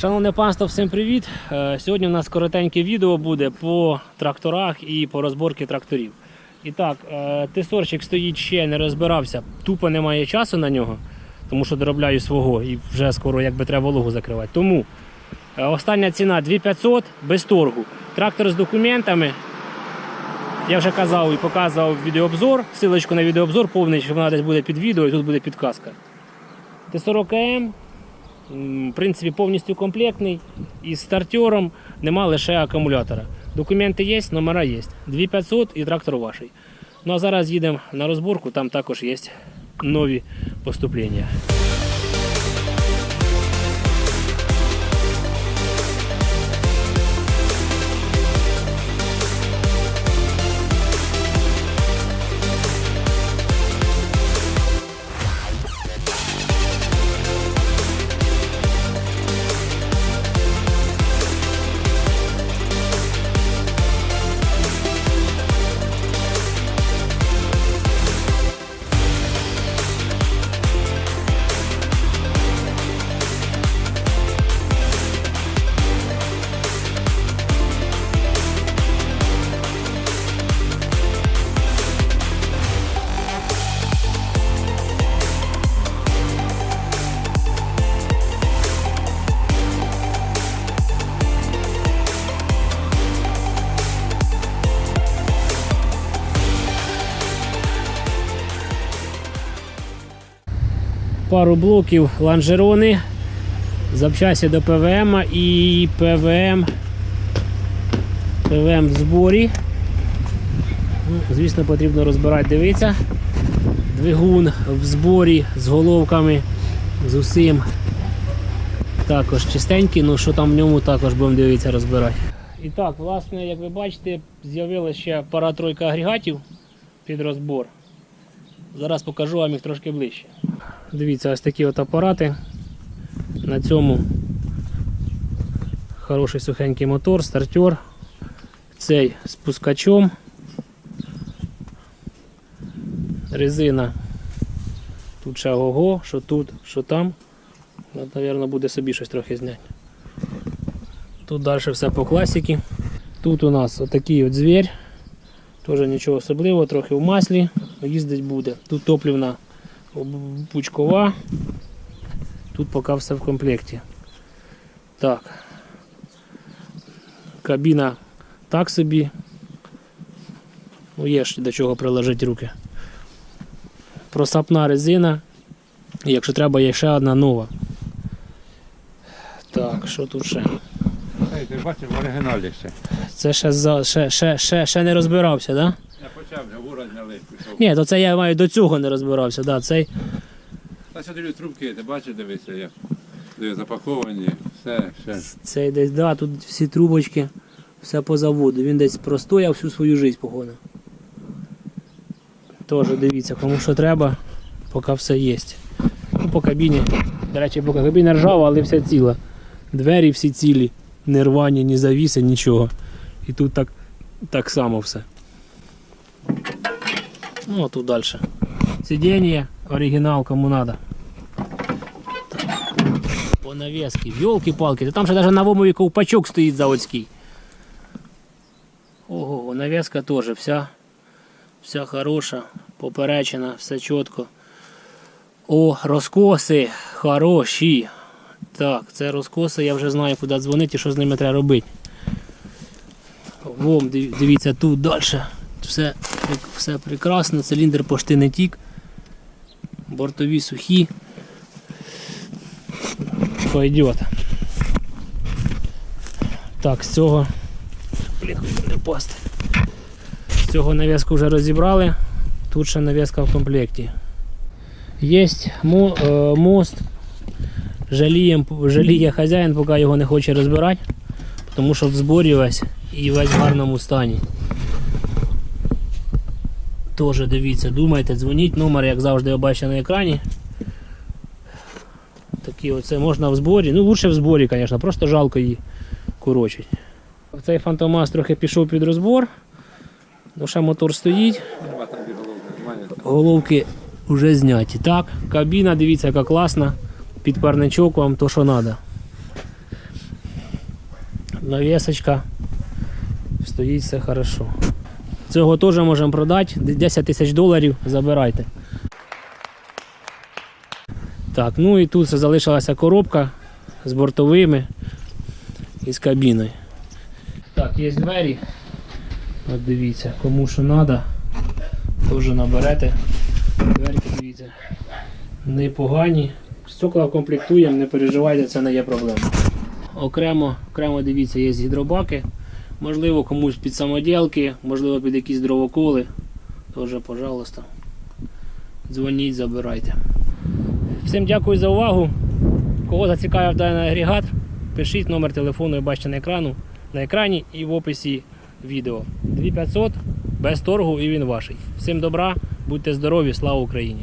Шановне панство, всім привіт! Е, Сьогодні у нас коротеньке відео буде по тракторах і по розборці тракторів. І так, е, тесорчик стоїть ще не розбирався, тупо немає часу на нього, тому що доробляю свого і вже скоро якби треба вологу закривати. Тому е, остання ціна 2500 без торгу. Трактор з документами. Я вже казав і показував відеообзор. Силочку на відеообзор повний, що вона десь буде під відео і тут буде підказка. Т40М М, В принципі, повністю комплектний. Із стартером нема лише акумулятора. Документи є, номера є. 2500 і трактор ваш. Ну а зараз їдемо на розборку, там також є нові поступлення. Пару блоків ланжерони, запчасті до ПВМ і ПВМ. ПВМ в зборі. Ну, звісно, потрібно розбирати, дивитися. Двигун в зборі з головками, з усім. Також чистенький, ну що там в ньому також будемо дивитися, розбирати. І так, власне, як ви бачите, з'явилася ще пара-тройка агрегатів під розбор. Зараз покажу вам їх трошки ближче. Дивіться, ось такі от апарати. На цьому хороший сухенький мотор, стартер. Цей з пускачом. Резина. Тут ще ого, що тут, що там. От, Навірно, буде собі щось трохи зняти. Тут далі все по класіки. Тут у нас отакий от звір. Теж нічого особливого, трохи в маслі. Їздить буде. Тут топлівна пучкова. Тут поки все в комплекті. Так. Кабіна так собі. Ну, є ж до чого приложити руки. Просапна резина. І якщо треба, є ще одна нова. Так, що тут ще? Ей, ти бачиш в оригіналі ще. Це ще, за, ще, ще, ще, ще не розбирався, так? Да? Я почав, вже Ні, то це я маю до цього не розбирався. Да, цей Та тобі трубки, ти бачиш, дивися, як Диви, запаковані, все, все. Цей десь, да, тут всі трубочки, все по заводу. Він десь простояв всю свою життя, походу. Теж дивіться, кому що треба, поки все є. Ну, по кабіні. До речі, по кабіна ржава, але вся ціла. Двері всі цілі, не рвані, ні завіси, нічого. І тут так, так само все. Ну, а тут далі. Сидіння, оригінал, кому надо. По навески. Йолки-палки. Та там ще навіть на вомові ковпачок стоїть заводський. Ого, навеска теж вся, вся хороша, поперечена, все чітко. О, розкоси хороші. Так, це розкоси, я вже знаю, куди дзвонити і що з ними треба робити. Диві- дивіться, тут далі. Все, все прекрасно, циліндр пошти не тік. Бортові сухі. Пойдет. Так, з цього. Блін, не впасти. З цього нав'язку вже розібрали. Тут ще нав'язка в комплекті. Є е, мост. Жалієм, жаліє хазяїн, поки його не хоче розбирати, тому що в зборі весь і весь в гарному стані. Теж дивіться, думайте, дзвоніть, номер, як завжди, бачите на екрані. Такі оце можна в зборі. Ну, лучше в зборі, звісно, просто жалко її корочить. Цей фантомас трохи пішов під розбор. Ну, ще мотор стоїть, головки, вже зняті. Так, кабіна, дивіться, яка класна. Під парничок вам то, що треба. навісочка. Стоїть все хорошо. Цього теж можемо продати. 10 тисяч доларів забирайте. Так, ну і тут залишилася коробка з бортовими і з кабіною. Так, є двері. От дивіться, кому що треба, теж наберете. Дверки дивіться. Непогані. Стекла комплектуємо, не переживайте, це не є проблема. Окремо, окремо дивіться, є гідробаки. Можливо, комусь під самоділки, можливо, під якісь дровоколи. Теж, пожалуйста. Дзвоніть, забирайте. Всім дякую за увагу. Кого зацікавив даний агрегат, пишіть номер телефону, ви бачите на екрану, на екрані і в описі відео. 2500 без торгу і він ваший. Всім добра, будьте здорові, слава Україні!